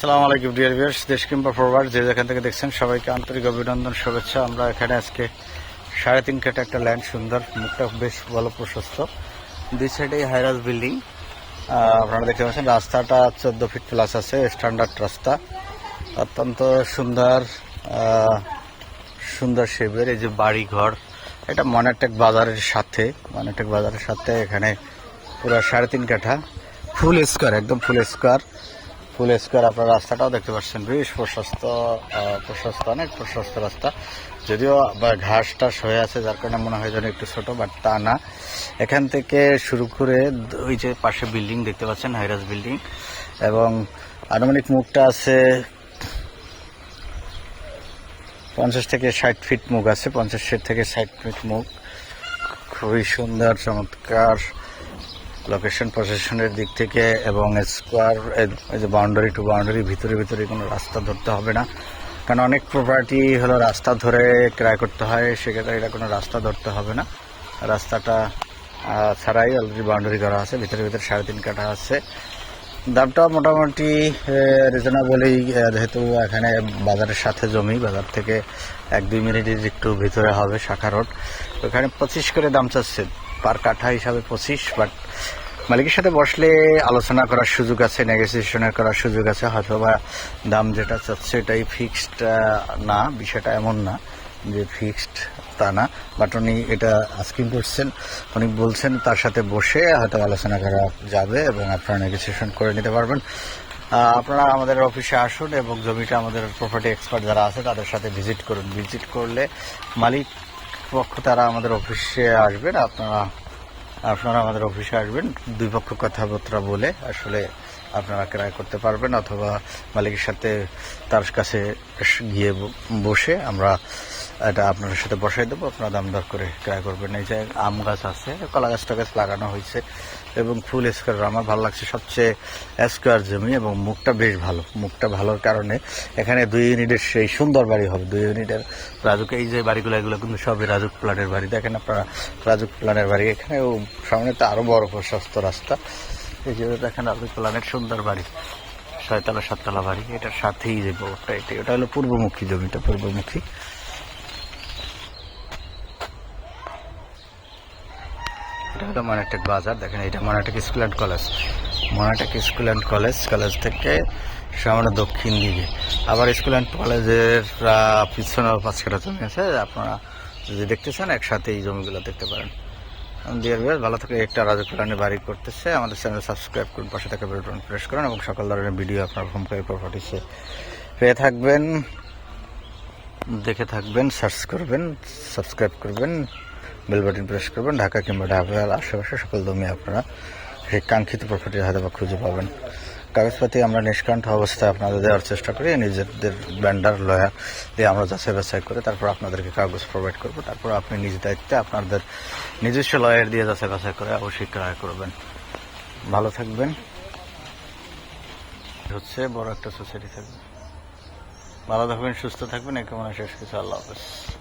আসসালামু আলাইকুম dear viewers দেশ কিংবা ফরওয়ার্ড যে যেখান থেকে দেখছেন সবাইকে আন্তরিক অভিনন্দন, শুভেচ্ছা। আমরা এখানে আজকে সাড়ে তিন কাটা একটা ল্যান্ড সুন্দর, মুখটা বেশ ভালো প্রশস্ত। দুই সাইডে হাইরাস বিল্ডিং আপনারা দেখতে পাচ্ছেন, রাস্তাটা চোদ্দ ফিট প্লাস আছে স্ট্যান্ডার্ড রাস্তা। অত্যন্ত সুন্দর সুন্দর শেপের এই যে বাড়ি ঘর এটা মনেটেক বাজারের সাথে মনেটেক বাজারের সাথে এখানে পুরো সাড়ে তিন কাঠা ফুল স্কোয়ার একদম ফুল স্কোয়ার ফুল স্কোয়ার আপনার রাস্তাটাও দেখতে পাচ্ছেন। বেশ প্রশস্ত প্রশস্ত, অনেক প্রশস্ত রাস্তা। যদিও ঘাস টাস হয়ে আছে, যার কারণে মনে হয় যেন একটু ছোট বাট তা না। এখান থেকে শুরু করে ওই যে পাশে বিল্ডিং দেখতে পাচ্ছেন, হাইরাস বিল্ডিং। এবং আনুমানিক মুখটা আছে পঞ্চাশ থেকে ষাট ফিট মুখ আছে, পঞ্চাশ থেকে ষাট ফিট মুখ। খুবই সুন্দর, চমৎকার। লোকেশন প্রসেশনের দিক থেকে এবং স্কোয়ার যে বাউন্ডারি টু বাউন্ডারি ভিতরে ভিতরে কোনো রাস্তা ধরতে হবে না। কারণ অনেক প্রপার্টি হলো রাস্তা ধরে ক্রয় করতে হয়, সেক্ষেত্রে এটা কোনো রাস্তা ধরতে হবে না। রাস্তাটা ছাড়াই অলরেডি বাউন্ডারি করা আছে, ভিতরে ভিতরে সাড়ে তিন কাঠা আছে। দামটা মোটামুটি রিজনেবলই যেহেতু এখানে বাজারের সাথে জমি, বাজার থেকে এক দুই মিনিটের একটু ভিতরে হবে শাখা রোড। ওখানে পঁচিশ করে দাম চাচ্ছে পার কাঠা হিসাবে পঁচিশ বাট মালিকের সাথে বসলে আলোচনা করার সুযোগ আছে নেগোসিয়েশনের করার সুযোগ আছে হয়তো বা দাম যেটা চাচ্ছে এটাই ফিক্সড না, বিষয়টা এমন না যে ফিক্সড তা না। বাট উনি এটা আস্কিং করছেন, উনি বলছেন তার সাথে বসে হয়তো আলোচনা করা যাবে এবং আপনারা নেগোসিয়েশন করে নিতে পারবেন। আপনারা আমাদের অফিসে আসুন এবং জমিটা আমাদের প্রপার্টি এক্সপার্ট যারা আছে তাদের সাথে ভিজিট করুন। ভিজিট করলে মালিক পক্ষ তারা আমাদের অফিসে আসবেন, আপনারা আপনারা আমাদের অফিসে আসবেন, দুই পক্ষ কথাবার্তা বলে আসলে আপনারা ক্রয় করতে পারবেন, অথবা মালিকের সাথে তার কাছে গিয়ে বসে আমরা এটা আপনার সাথে বসাই দেবো। আপনারা দাম দর করে ক্রয় করবেন। এই যে আম গাছ আছে, কলা গাছ লাগানো হয়েছে এবং ফুল স্কোয়ার আমার ভালো লাগছে। সবচেয়ে স্কোয়ার জমি এবং মুখটা বেশ ভালো। মুখটা ভালোর কারণে এখানে দুই ইউনিটের সেই সুন্দর বাড়ি হবে। দুই ইউনিটের রাজুক এই যে বাড়িগুলো, এগুলো কিন্তু সবই রাজুক প্ল্যানের বাড়ি। দেখেন আপনারা, রাজুক প্ল্যানের বাড়ি। এখানে ও সামনে তো আরও বড় প্রশস্ত রাস্তা। এই যে দেখেন রাজুক প্ল্যানের সুন্দর বাড়ি। ছয়তলা, সাততলা বাড়ি। এটার সাথেই যে ওটা এটা ওটা হলো পূর্বমুখী জমিটা, পূর্বমুখী। এটা হলো মনাটেক বাজার। দেখেন, এটা মনাটেক স্কুল অ্যান্ড কলেজ। মনাটেক স্কুল অ্যান্ড কলেজ কলেজ থেকে সামনে দক্ষিণ দিকে। আবার স্কুল অ্যান্ড কলেজের পিছনে পাঁচ কাটা জমি আছে। আপনারা যদি দেখতে চান, একসাথে এই জমিগুলো দেখতে পারেন। ডিয়ার ভিউয়ার ভালো থেকে একটা রাজকল্যাণে বাড়ি করতেছে। আমাদের চ্যানেল সাবস্ক্রাইব করুন, পাশে থাকা বেলটন প্রেস করুন এবং সকল ধরনের ভিডিও আপনার হোম কেয়ার প্রপার্টিসে পেয়ে থাকবেন। দেখে থাকবেন, সার্চ করবেন, সাবস্ক্রাইব করবেন। বেল বাটন প্রেস করবেন, ঢাকা কিংবা ঢাকার আশেপাশে সকল জমি আপনারা সেই কাঙ্ক্ষিত প্রপার্টির হাতে বা খুঁজে পাবেন। কাগজপাতি আমরা নিষ্কান্ত অবস্থায় আপনাদের দেওয়ার চেষ্টা করি, নিজেদের ব্যান্ডার, লয়ার দিয়ে আমরা যাচাই বাছাই করে তারপর আপনাদেরকে কাগজ প্রোভাইড করব, তারপর আপনি নিজ দায়িত্বে আপনাদের নিজস্ব লয়ার দিয়ে যাচাই বাছাই করে অবশ্যই ক্রয় করবেন। ভালো থাকবেন। হচ্ছে বড় একটা সোসাইটি থাকবে। ভালো থাকবেন, সুস্থ থাকবেন একে মনে শেষ কিছু আল্লাহ হাফেজ।